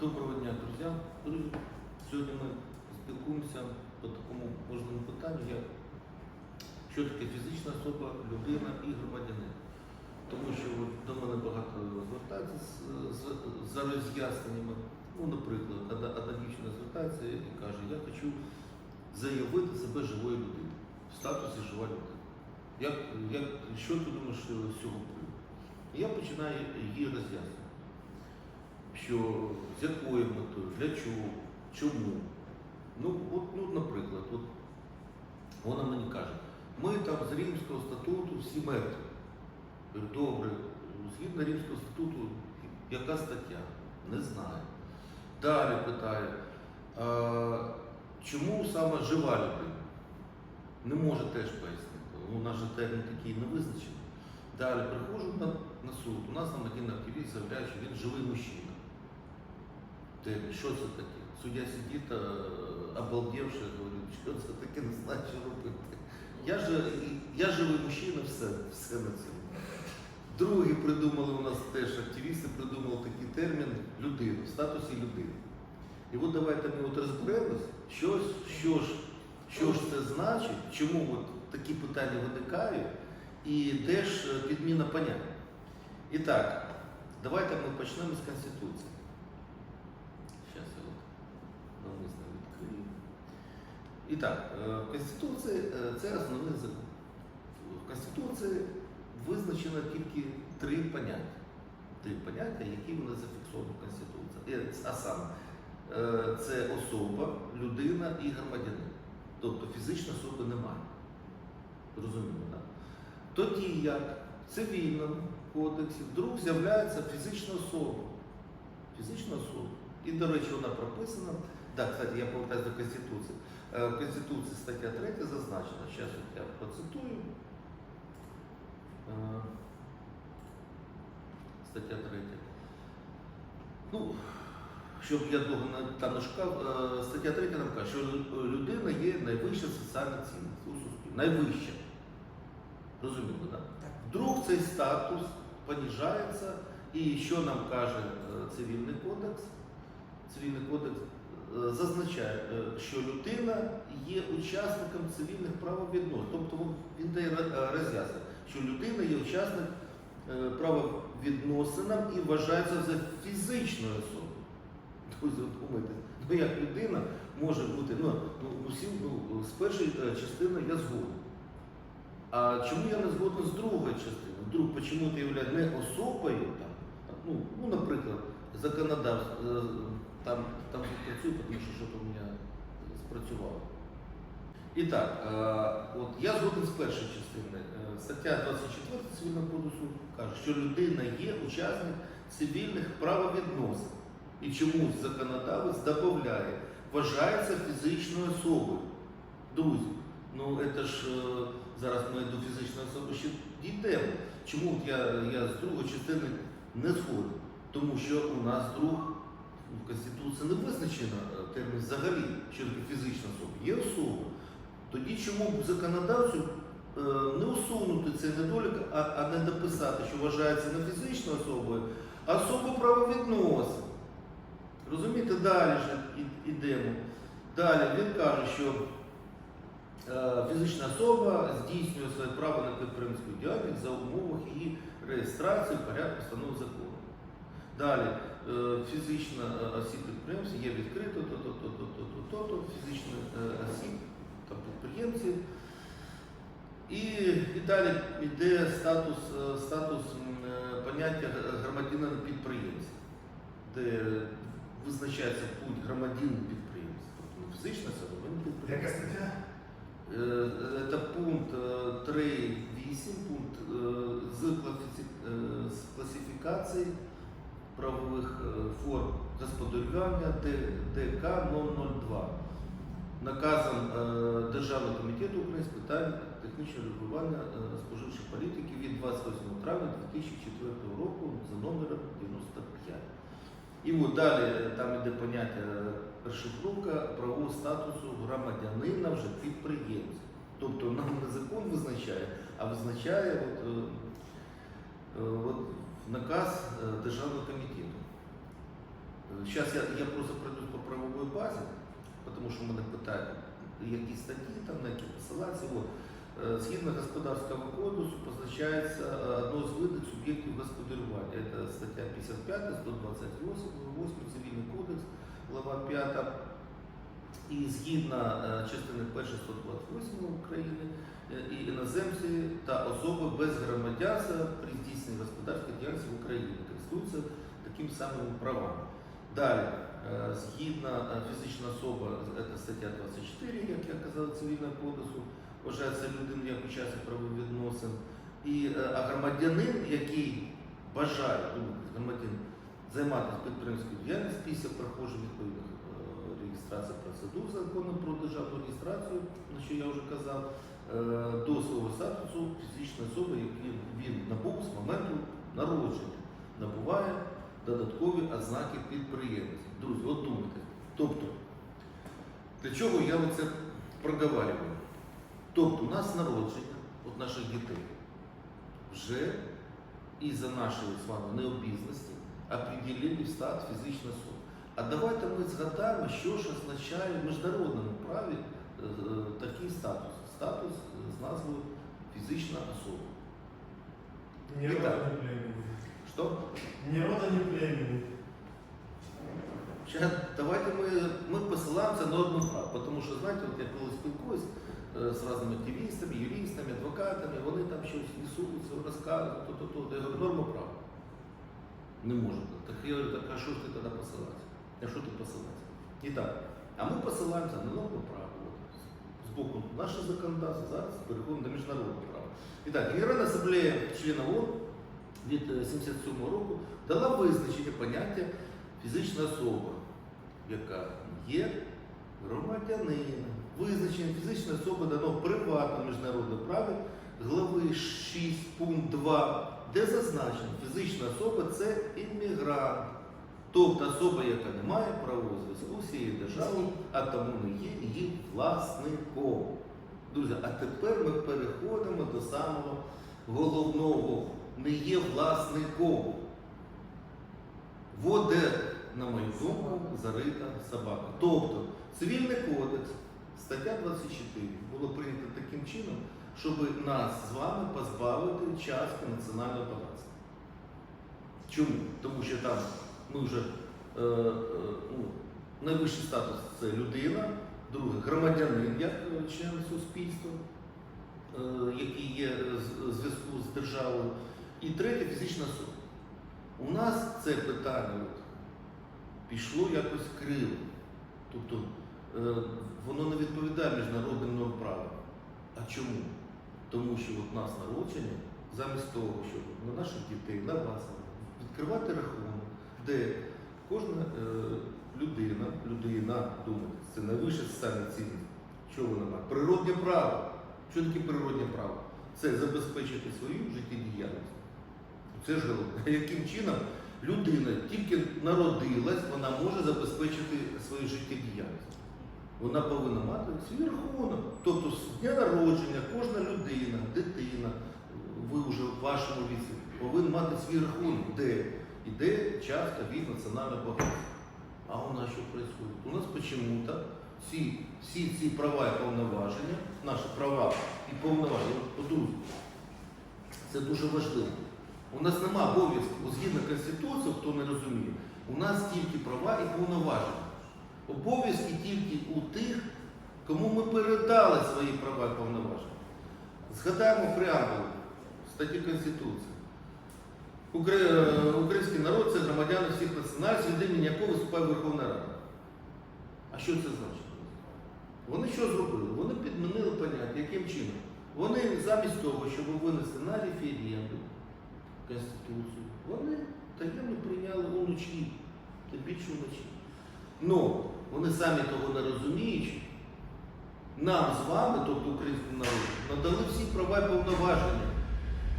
Доброго дня, друзі. Сьогодні ми спілкуємося по такому важливому питанню, як що таке фізична особа, людина і громадянин. Тому що до мене багато звертається за роз'ясненнями. Ну, наприклад, одна дівчина звертається і каже, я хочу заявити себе живою людиною в статусі жива людина. Як, як, що ти думаєш з цього приводу? Я починаю її роз'яснювати що з якою метою, для чого, чому. Ну, от, ну, наприклад, от вона мені каже, ми там з Римського статуту всі мертві. Говорю, Добре, згідно Римського статуту, яка стаття? Не знаю. Далі питаю, а, чому саме жива людина? Не може теж пояснити. У нас же термін такий не визначений. Далі приходжу на, на суд. У нас там один активіст заявляє, що він живий мужчина. Ти, що це таке? Суддя сидить, е, обалдівши, говорить, що це таке, не знаю, що робити. Я, ж, я живий мужчина, все, все на цьому. Другі придумали у нас теж активісти, придумали такий термін людина, в статусі людини. І от давайте ми от розберемось, що, що, ж, що ж це значить, чому от такі питання виникають, і де ж е, підміна понять. І так, давайте ми почнемо з Конституції. Зараз я от навмисно відкрию. І так, е, в Конституції е, це основний закон. В Конституції визначено тільки три поняття. Три поняття, які вони зафіксовані в Конституції. Е, А саме, це особа, людина і громадянин. Тобто фізичної особи немає. Розуміло, так? Тоді як в цивільному кодексі вдруг з'являється фізична особа. Фізична особа. І, до речі, вона прописана. Так, кстати, я повертаюся до Конституції. Е, В Конституції стаття 3 зазначена. Зараз я процитую. Е, Стаття 3. Ну, щоб я довго не- там не шукав, е, стаття 3 нам каже, що людина є найвища соціальна цінність у суспільстві. Найвища. Розуміло, так? Вдруг цей статус поніжається, і що нам каже е, цивільний кодекс? Цивільний кодекс зазначає, е, що людина є учасником цивільних правовідносин. Тобто він- дає е, роз'яснення, що людина є учасник е, правовідносинам і вважається за фізичною особою. Друзі, ну як людина може бути, ну, ну, усі, ну з першої частини я згоден. А чому я не згоден з другою частиною? Вдруг чому ти являє не особою, там, ну, ну, наприклад, законодавство, там, там працює, тому що щось у мене спрацювало. І так, е, от я згоден з першої частини. Е, Стаття 24 Цивільного кодексу каже, що людина є учасник цивільних правовідносин. І чомусь законодавець додає, вважається фізичною особою. Друзі, ну це ж е, зараз ми до фізичної особи ще дійдемо. Чому я, я з другої частини не згоден? Тому що у нас друг в Конституції не визначено е, термін взагалі, що таке фізична особа. Є особа. Тоді чому б законодавцю е, не усунути цей недолік, а, не дописати, що вважається не фізичною особою, а особою правовідносин. Розумієте, далі ж ідемо. Далі він каже, що е, фізична особа здійснює своє право на підприємську діяльність за умовах її реєстрації в порядку встановленого закону. Далі Е, фізична е, осіб підприємців є відкрито, то-то-то-то-то-то, фізичні е, осіб та підприємців. І і далі йде статус статус поняття громадянина підприємця, де визначається путь громадянин підприємця, тобто не фізична особа, він. Яка стаття? Це пункт 3.8, пункт з класифікації правових е, форм господарювання ДК 002 наказом е, Державного комітету України з питань технічного регулювання е, споживчої політики від 28 травня 2004 року за номером 95. І от далі там іде поняття розшифровка правового статусу громадянина вже підприємця. Тобто нам не закон визначає, а визначає от, от наказ Державного комітету. Зараз я, я просто пройдусь по правовій базі, тому що мене питають, які статті, там, на які посилатися. Е, Згідно господарського кодексу позначається е, одно з видів суб'єктів господарювання. Це стаття 55, 128, 8 Цивільний кодекс, глава 5. І згідно частини 1 128 України і іноземці та особи без громадянства при здійсненні господарської діяльності в Україні користуються таким самим правами. Далі, е, згідно е, фізична особа, це стаття 24, як я казав, цивільного кодексу, вважається людиною як учасник правових відносин. І е, а громадянин, який бажає громадянин, займатися підприємською діяльністю після проходження відповідних реєстрації процедур законом про державну реєстрацію, на що я вже казав, до свого статусу фізичної особи, який він набув з моменту народження, набуває додаткові ознаки підприємця. Друзі, от думайте. Тобто, для чого я оце проговорюю? Тобто, у нас народження, от наших дітей, вже із-за нашої з вами необізності определили в стат фізичної особи. А давайте ми згадаємо, що ж означає в міжнародному праві е, такий статус. Статус з назвою фізична особа. Ни Итак. Рода, ни. Рода, ни племени. Сейчас, давайте ми, ми посилаємося на одну правду, тому що, знаєте, от я коли спілкуюсь е, з різними активістами, юристами, адвокатами, вони там щось несуться, розказують, то, то, то. Я говорю, норма права. Не може. Так я говорю, так а що ж ти тоді посилаєшся? А що ти посилаєшся? І так, а ми посилаємося на норму права. З боку наше законодавство, зараз переходимо до міжнародного права. І так, Генеральна асамблея членів ООН від е, 77 року дала визначення поняття фізична особа, яка є громадянином. Визначення фізичної особи дано в приватному праві глави 6 пункт 2, де зазначено, фізична особа це іммігрант, тобто особа, яка не має правового зв'язку з цією державою, а тому не є її власником. Друзі, а тепер ми переходимо до самого головного. Не є власником. Вот де, на мою думку, зарита собака. Тобто, цивільний кодекс, стаття 24, було прийнято таким чином, щоб нас з вами позбавити частки національного багатства. Чому? Тому що там ми вже е, е, ну, найвищий статус це людина, друге громадянин як член суспільства, е, який є з- зв'язку з державою, і третє фізична особа. У нас це питання от, пішло якось криво. Тобто е, воно не відповідає міжнародним норм права. А чому? Тому що от нас народження, замість того, щоб на наших дітей, на вас відкривати рахунок, де кожна е, людина, людина думає, це найвища соціальна цінність. Що вона має? Природне право. Що таке природне право? Це забезпечити свою життєдіяльність. Це ж. Яким чином людина тільки народилась, вона може забезпечити свою життєдіяльність. Вона повинна мати свій рахунок. Тобто з дня народження кожна людина, дитина, ви вже в вашому віці, повинен мати свій рахунок, де йде частка від національного багатства. А у нас що відбувається? У нас почему-то всі, всі ці права і повноваження, наші права і повноваження, друзі, це дуже важливо. У нас нема обов'язків, згідно Конституції, хто не розуміє, у нас тільки права і повноваження. Обов'язки тільки у тих, кому ми передали свої права і повноваження. Згадаємо преамбулу статті Конституції. Е, Український народ це громадяни всіх національностей, від імені якого виступає Верховна Рада. А що це значить? Вони що зробили? Вони підмінили поняття, яким чином? Вони замість того, щоб винести на референдум Конституцію, вони таємно прийняли уночі, та більше вночі. Ну, вони самі того не розуміючи, нам з вами, тобто українському народу, надали всі права і повноваження.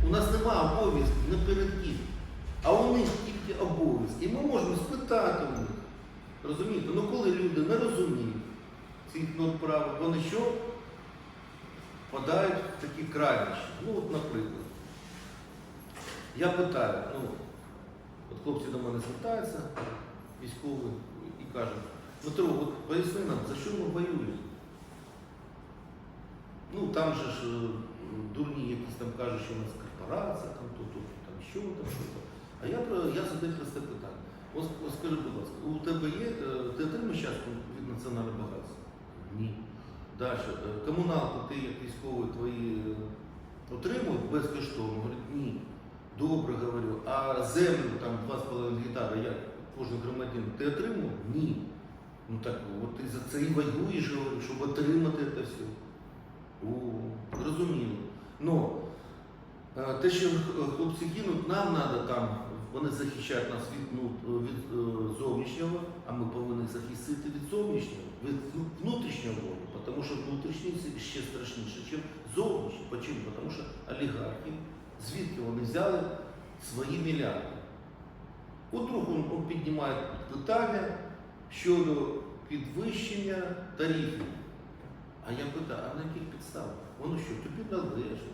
У нас нема обов'язків не перед ким. А у них тільки обов'язки. І ми можемо спитати у них. Розумієте? Ну коли люди не розуміють цих норм права, вони що? Подають в такі крайнощі. Ну, от, наприклад. Я питаю, ну, от хлопці до мене звертаються, військовий і каже, Дмитро, от поясни нам, за що ми воюємо? Ну там же ж е, дурні якісь там кажуть, що у нас корпорація, там то, то, там що там, що там. А я я задаю просте питання. Ось, ось скажи, будь ласка, у тебе є, е, ти отримаєш частку від національного багатства? Ні. Далі, е, комуналку ти як військовий твої отримують безкоштовно? Говорить, ні. Добре говорю. А землю там 2,5 гектара, як кожен громадянин, ти отримав? Ні. Ну так, от ти за це і воюєш, говорю, щоб отримати це все. О, зрозуміло. Ну, е, те, що хлопці гинуть, нам треба там, вони захищають нас від, ну, від е, зовнішнього, а ми повинні захистити від зовнішнього, від внутрішнього ворогу, тому що внутрішній це ще страшніше, ніж зовнішній. Почому? Тому що олігархи, звідки вони взяли свої мільярди. От він піднімає питання щодо підвищення тарифів. А я питаю, а на яких підставах? Воно що, тобі належить?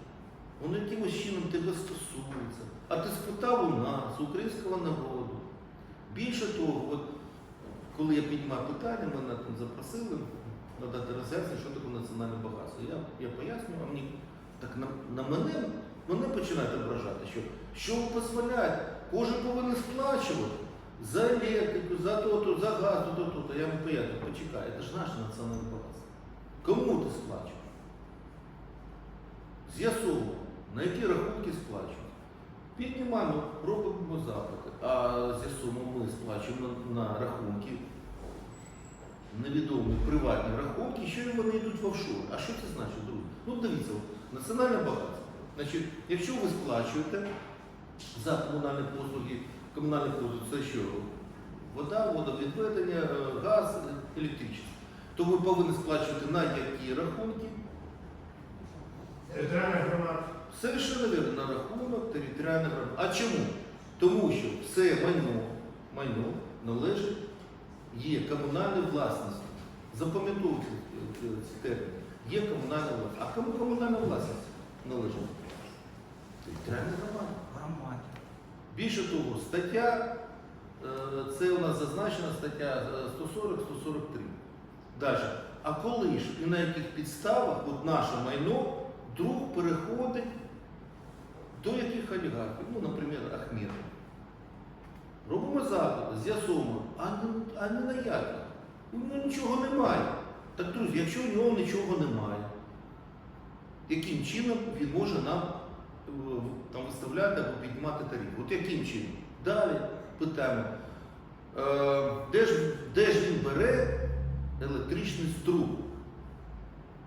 Воно якимось чином тебе стосується. А ти спитав у нас, українського народу. Більше того, от, коли я піднімаю питання, мене там запросили надати роз'яснення, що таке національне багатство. Я, я пояснюю, а мені так на, на мене, мене починають ображати, що що ви дозволяєте? Кожен повинен сплачувати за електрику, за то-то, за газ, то, то, то. Я вам пояснюю, почекай, це ж наше національне багатство. Кому ти сплачуєш? З'ясовуємо, на які рахунки сплачують. Піднімаємо, робимо запити, а з'ясовуємо, ми сплачуємо на, рахунки, невідомі приватні рахунки, що вони йдуть в офшор. А що це значить, друзі? Ну дивіться, національне багатство. Значить, якщо ви сплачуєте за комунальні послуги, комунальні послуги, це що? Вода, водовідведення, е, газ, електричество то ви повинні сплачувати на які рахунки? Територіальна громада. Совершенно вірно, на рахунок територіальної громади. А чому? Тому що все майно, майно належить, є комунальною власністю. Запам'ятовуйте е, е, ці терміни. Є комунальна власність. А кому комунальна власність належить? Територіальна громада. Громаді. Більше того, стаття, е, це у нас зазначена стаття е, 140-143. Далі. А коли ж і на яких підставах от наше майно вдруг переходить до яких олігархів? Ну, наприклад, Ахметов. Робимо запити, з'ясовуємо, а не, а не на яких. У нього нічого немає. Так, друзі, якщо у нього нічого немає, яким чином він може нам е, там виставляти або піднімати тариф? От яким чином? Далі питаємо, е, де, ж, де ж він бере електричний струм?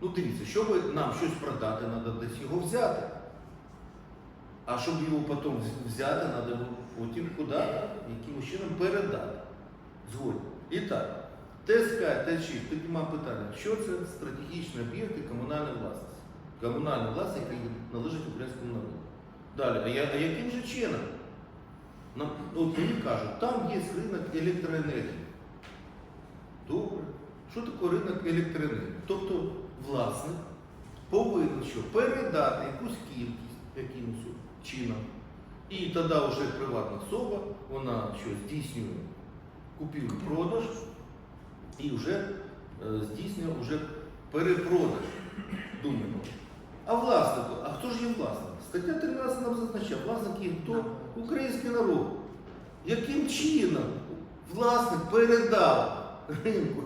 Ну дивіться, щоб нам щось продати, треба десь його взяти. А щоб його потім взяти, треба потім куди, якимось чином передати. Згодні. І так, ТСК, Т6, піднімав питання, що це стратегічні об'єкти комунальної власності. Комунальна власність, яка належить українському народу. Далі, а, я, а яким же чином? Нам, от мені кажуть, там є ринок електроенергії. Добре. Що таке ринок електроенергії? Тобто власник повинен що передати якусь кількість якимось чином. І тоді вже приватна особа, вона що здійснює купівлю-продаж і вже е, здійснює вже перепродаж. Думаємо. А власнику, а хто ж є власник? Стаття 13 нам зазначає, власник є хто? Український народ. Яким чином власник передав ринку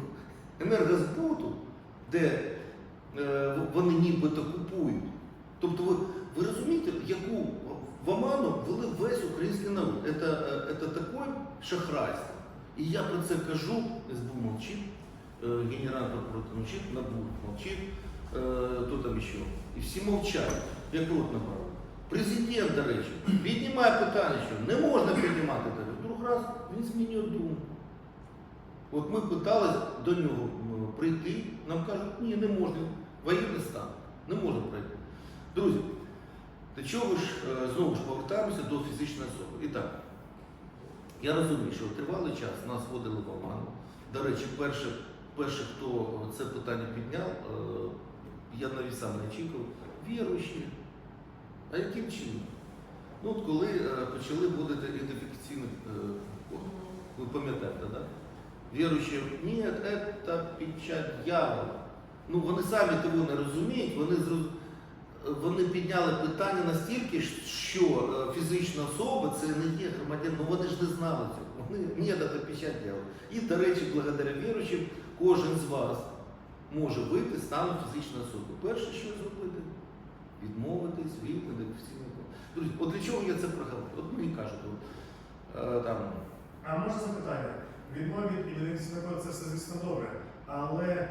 енергозбуту, де е, вони нібито купують? Тобто ви, ви розумієте, яку в оману ввели весь український народ. Це, е, це таке шахрайство. І я про це кажу, СБУ мовчить, е, Генеральний прокуратура мовчить, НАБУ мовчить, е, хто там ще. І всі мовчать, як рот набрав. Президент, до речі, піднімає питання, що не можна піднімати тариф. Друг раз він змінює думку. От ми питалися до нього прийти, нам кажуть, ні, не можна, воєнний стан, не можна пройти. Друзі, до чого ж е, знову ж повертаємося до фізичної особи. І так, я розумію, що тривалий час нас вводили в оману. До речі, перше, перше, хто це питання підняв, е, я навіть сам не очікував, віруючі. А яким чином? Ну, от коли е, почали вводити ідентифікаційний е. Ви пам'ятаєте, да? Віруючі, ні, це печать дьявола. Ну вони самі того не розуміють, вони зроз- вони підняли питання настільки, що е, фізична особа це не є громадян, ну вони ж не знали цього. Вони ні, це печать дьявола. І, до речі, благодаря віруючим, кожен з вас може вийти стану фізичної особи. Перше, що зробити, відмовитись від недофіційного. Друзі, от для чого я це проговорив? От мені кажуть, от, е, там, А може запитання? Відмова від ідентифікації це все звісно добре, але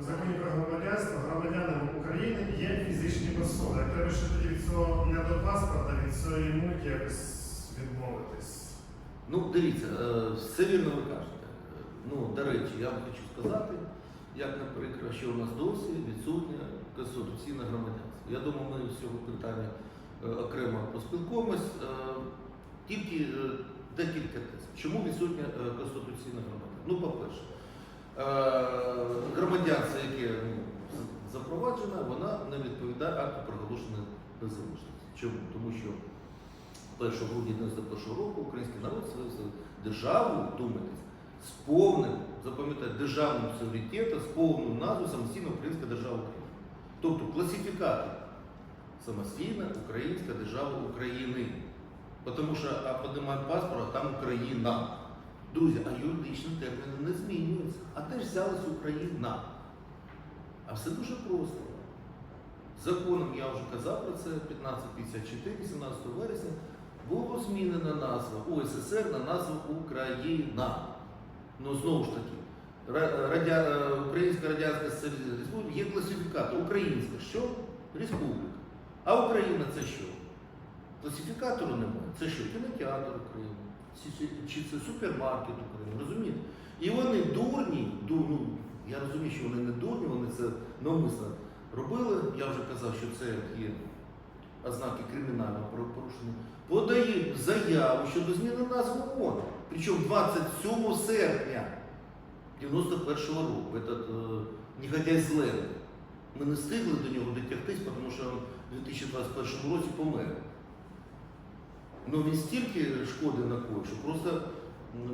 в законі про громадянство громадянам України є фізичні особи. А Треба ще тоді від цього не до паспорта, від цієї мульки якось відмовитись. Ну, дивіться, е, все вірно ви кажете. Ну, до речі, я вам хочу сказати, як не прикро, що у нас досі відсутнє конституційне громадянство. Я думаю, ми з цього питання е, окремо поспілкуємось. Е, Тільки е, декілька тез. Чому відсутнє е, конституційне громадянство? Ну, по-перше, громадянство, яке ну, запроваджено, вона не відповідає акту проголошеної незалежності. Чому? Тому що 1 грудня 91 року український народ свою державу, думайтесь, з повним, запам'ятайте, державним суверенітетом, з повною назвою самостійна Українська держава України. Тобто класифікатор самостійна Українська держава України. Тому що а подимає паспорт, там Україна. Друзі, а юридичні терміни не змінюються. А де ж взялась Україна? А все дуже просто. Законом я вже казав про це 1554, 18 вересня було змінена назва УССР на назву Україна. Ну знову ж таки, Радя... Українська Радянська Республіка є класифікатор. Українська що? Республіка. А Україна це що? Класифікатору немає. Це що? Кінотеатр України. Чи, це супермаркет України, розумієте? І вони дурні, ду, ну, я розумію, що вони не дурні, вони це навмисно робили. Я вже казав, що це є ознаки кримінального правопорушення. Подають заяву щодо зміни назви ООН. Причому 27 серпня 91-го року. Этот, е, негодяй з Ми не встигли до нього дотягтись, тому що у 2021 році помер. Ну він стільки шкоди накоїв, що просто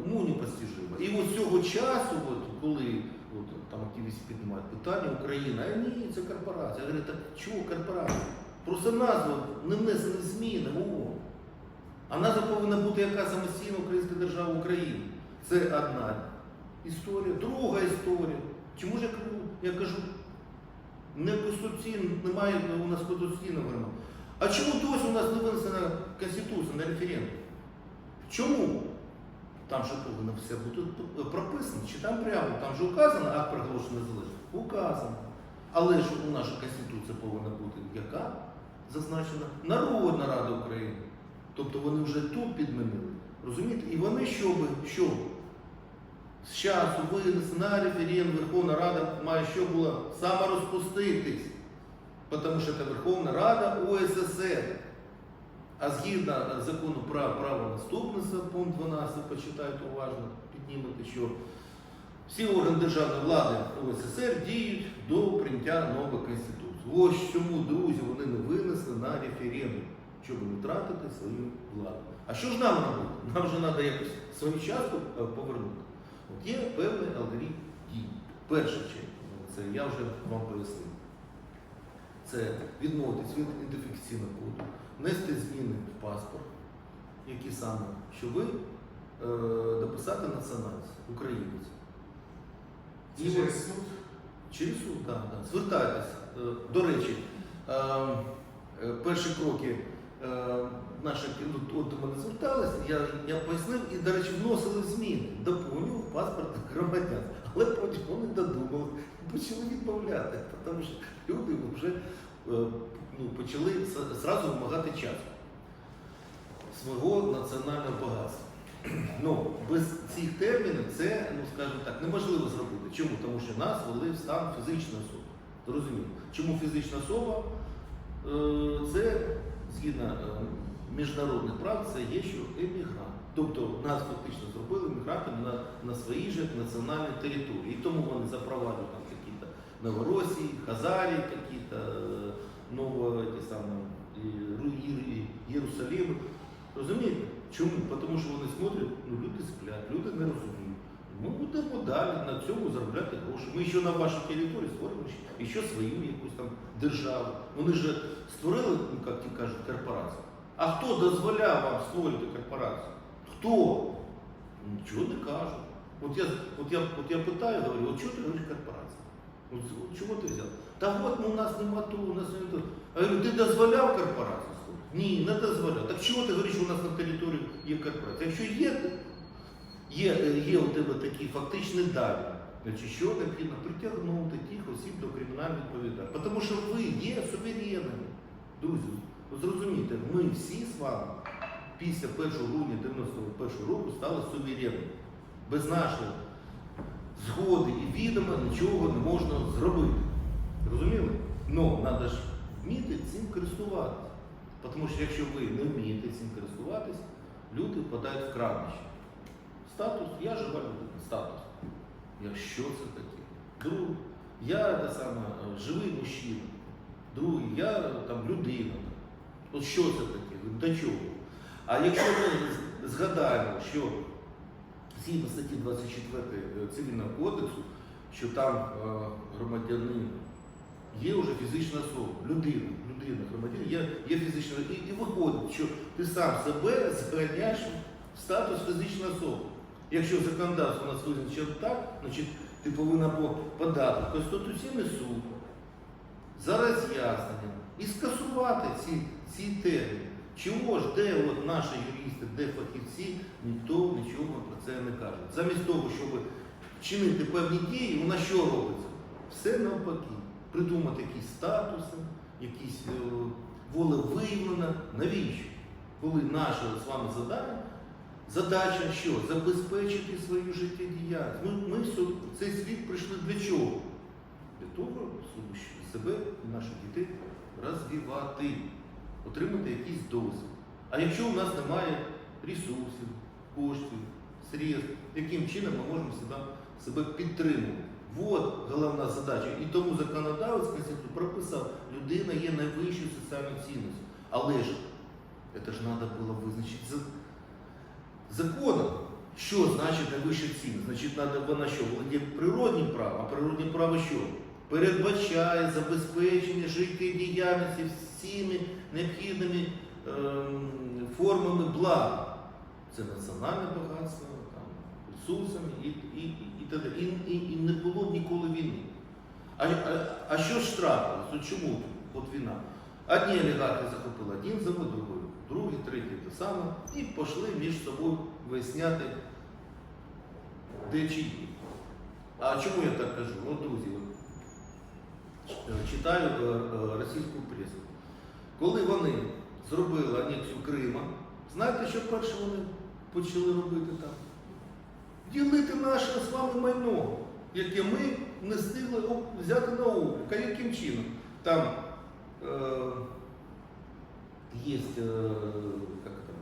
ну, непостижимо. І от цього часу, от, коли от, там активісти піднімають питання Україна, а ні, це корпорація. Я говорю, так чого корпорація? Просто назва не внесені зміни ООН. А назва повинна бути яка самостійна Українська держава України. Це одна історія. Друга історія. Чому ж я кажу, я кажу не конституційно, немає у нас конституційного громади. А чому досі у нас не винесена Конституція на референдум? Чому? Там же повинно все бути прописано, чи там прямо, там же указано акт проголошеної незалежності? Указано. Але ж у нашій Конституції повинна бути яка? Зазначена Народна Рада України. Тобто вони вже тут підмінили. Розумієте? І вони що що? З часу винесли на референдум Верховна Рада має що було саморозпуститись. Тому що це Верховна Рада УССР. А згідно закону про право наступництва, пункт 12, почитайте уважно, піднімете, що всі органи державної влади УССР діють до прийняття нової Конституції. Ось чому, друзі, вони не винесли на референдум, щоб не втратити свою владу. А що ж нам робити? Нам же треба якось свою частку е, повернути. Є певний алгоритм дій. Перша чергу, це я вже вам пояснив. Це відмовитись від ідентифікаційного коду, внести зміни в паспорт, які саме, що ви е, дописати національність, українець. І через суд. Через суд, так, так. Звертайтесь. Е, До речі, е, е, перші кроки е, наші ну, от до мене зверталися, я, я пояснив і, до речі, вносили зміни, доповнював паспорт громадян. Але потім вони додумали, почали відмовляти, тому що люди вже е, ну, почали зразу вимагати часу свого національного багатства. Ну, без цих термінів це, ну скажімо так, неможливо зробити. Чому? Тому що нас ввели в стан фізичної особи. Зрозуміло. Чому фізична особа? Е, Це згідно е, міжнародних прав, це є що емігрант. Тобто нас фактично зробили мігрантами на, на своїй же національній території. І тому вони запроваджують там якісь Новоросії, Хазарії, якісь нові ті самі, і Ру- і- і Єрусалим. Розумієте? Чому? Тому що вони смотрять, ну люди сплять, люди не розуміють. Ми будемо далі на цьому заробляти гроші. Ми ще на вашій території створимо ще- ще свою якусь там державу. Вони ж створили, ну як ті кажуть, корпорацію. А хто дозволяв вам створити корпорацію? Хто? Нічого не кажуть. От я, от я, от я питаю, говорю, от чого ти говориш корпорація? От, от чого ти взяв? Та от ну, у нас нема того, у нас нема того. А я говорю, ти дозволяв корпорацію створити? Ні, не дозволяв. Так чого ти говориш, що у нас на території є корпорація? Якщо є, є, е, є у тебе такі фактичні дані, значить що необхідно притягнути тих осіб до кримінальної відповідальності. Тому що ви є суверенними. Друзі, зрозумійте, ми всі з вами після 1 грудня 91 року стали суверенними. Без нашої згоди і відома нічого не можна зробити. Розуміли? Ну, треба ж вміти цим користуватися. Тому що якщо ви не вмієте цим користуватись, люди впадають в крадіжі. Статус, я жива людина, статус. Я що це таке? Друге, я те саме, е, живий мужчина. Другий, я е, там людина. От що це таке? До чого? А якщо ми згадаємо, що згідно статті 24 Цивільного кодексу, що там е, громадянин є вже фізична особа, людина, людина, громадянин, є, є фізична і, і виходить, що ти сам себе зганяєш в статус фізичної особи. Якщо законодавство нас визначено так, значить ти повинна по- подати в Конституційний суд за роз'ясненням і скасувати ці, ці терміни. Чого ж, де от наші юристи, де фахівці, ніхто нічого про це не каже. Замість того, щоб чинити певні дії, нас що робиться? Все навпаки. Придумати якісь статуси, якісь е, волевиявлення. Навіщо? Коли наша з вами задача, задача що? Забезпечити свою життєдіяльність. Ми, ми в цей світ прийшли для чого? Для того, щоб себе і наших дітей розвивати, отримати якийсь досвід. А якщо у нас немає ресурсів, коштів, средств, яким чином ми можемо себе, себе підтримувати? От головна задача. І тому законодавець Конституції прописав, людина є найвищою соціальною цінністю. Але ж це ж треба було визначити законом. Що значить найвища цінність? Значить, треба вона що? Володіє природнім правом, а природнє право що? Передбачає забезпечення життєдіяльності всіми необхідними ем, формами блага. Це національне багатство, там, ресурсами і, і, і, т.д. і, і, і не було б ніколи війни. А, а, а що ж трапилось? Чому от війна? Одні олігархи захопили один завод, другий, другий, третій те саме, і пішли між собою виясняти, де чиї. А чому я так кажу? Ну, друзі, е, читаю е, е, російську пресу. Коли вони зробили анексію Крима, знаєте, що перше вони почали робити там? Ділити наше з вами майно, яке ми не встигли взяти на облік. Яким чином? Там е, є е, як там,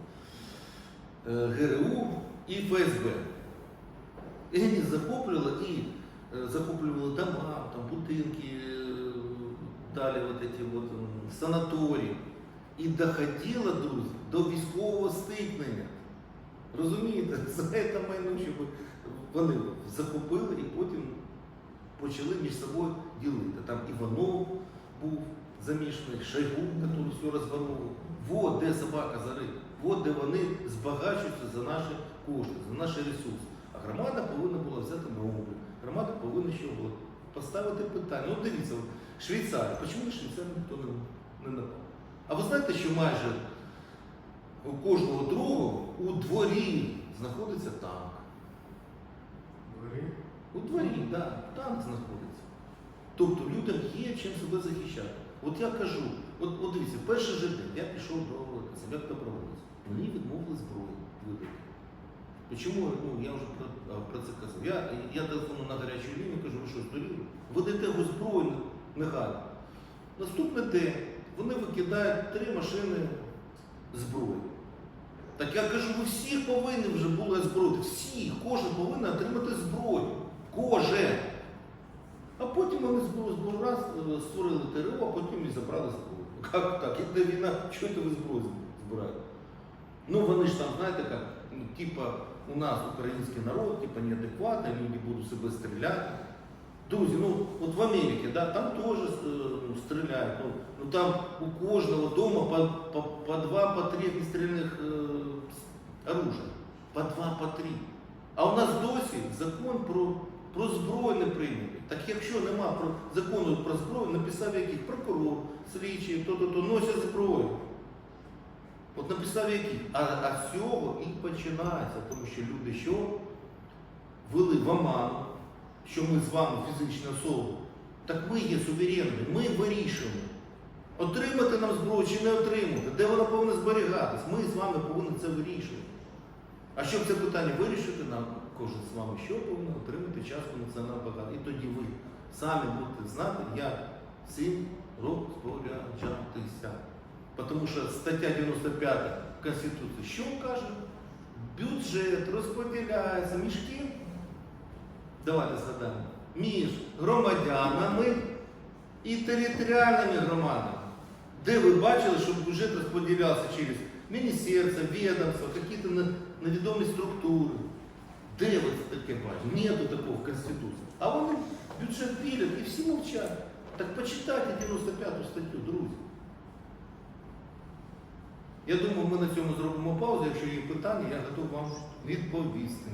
е, ГРУ і ФСБ. І вони захоплювали і е, захоплювали дома, там, будинки, е, далі вот эти вот, м, санаторії. І доходило, друзі, до військового стикнення. Розумієте, за це майно, щоб вони захопили і потім почали між собою ділити. Там Іванов був замішаний, Шойгу, який все розворовував. Вот де собака зарита, вот де вони збагачуються за наші кошти, за наші ресурси. А громада повинна була взяти на облік. Громада повинна що було? Поставити питання. Ну дивіться, Швейцарія. Чому на Швейцарію ніхто не, не напав? А ви знаєте, що майже у кожного другого у дворі знаходиться танк. Дворі. У дворі, так, да, танк знаходиться. Тобто людям є чим себе захищати. От я кажу, от, от дивіться, перший же день я пішов до себе добровольця. Мені відмовили зброю видати. Чому ну, я вже про, про це казав? Я, я телефоную на гарячу лінію, кажу, ви що, здуріли? Видайте його зброю негайно. Наступний день вони викидають три машини зброї. Так я кажу, ви всі повинні вже були озброїти. Всі, кожен повинен отримати зброю. Кожен. А потім вони зброю, зброю раз е, створили ТРО, а потім і забрали зброю. Як так? Іде війна, чого це ви зброю збираєте? Ну вони ж там, знаєте, як, ну, типа, у нас український народ, типа неадекватний, люди будуть себе стріляти. Друзі, ну от в Америці, да, там теж е, ну, стріляють. Ну, ну там у кожного дома по, по, по два, по три огнестрільних е, с- оружия. По два, по три. А у нас досі закон про, про зброю не прийнятий. Так якщо нема про, закону про зброю, написав яких прокурор, слідчий, то, то, то носять зброю. От на підставі яких? А, а з цього і починається, тому що люди що? Ввели в оману, що ми з вами фізичні особи. Так ми є суверенними, ми вирішуємо. Отримати нам зброю чи не отримати, де вона повинна зберігатись. Ми з вами повинні це вирішувати. А щоб це питання вирішити, нам кожен з вами що повинен отримати частку національного багатства. І тоді ви самі будете знати, як цим розпоряджатися. Тому що стаття 95 Конституції що каже? Бюджет розподіляється між ким? Давайте згадаємо. Між громадянами і територіальними громадами. Де ви бачили, що бюджет розподілявся через міністерство, відомство, якісь невідомі структури. Де ви це таке бачите? Нету такого в Конституції. А вони бюджет вірять і всі мовчать. Так почитайте 95 статтю, друзі. Я думаю, ми на цьому зробимо паузу. Якщо є питання, я готов вам відповісти.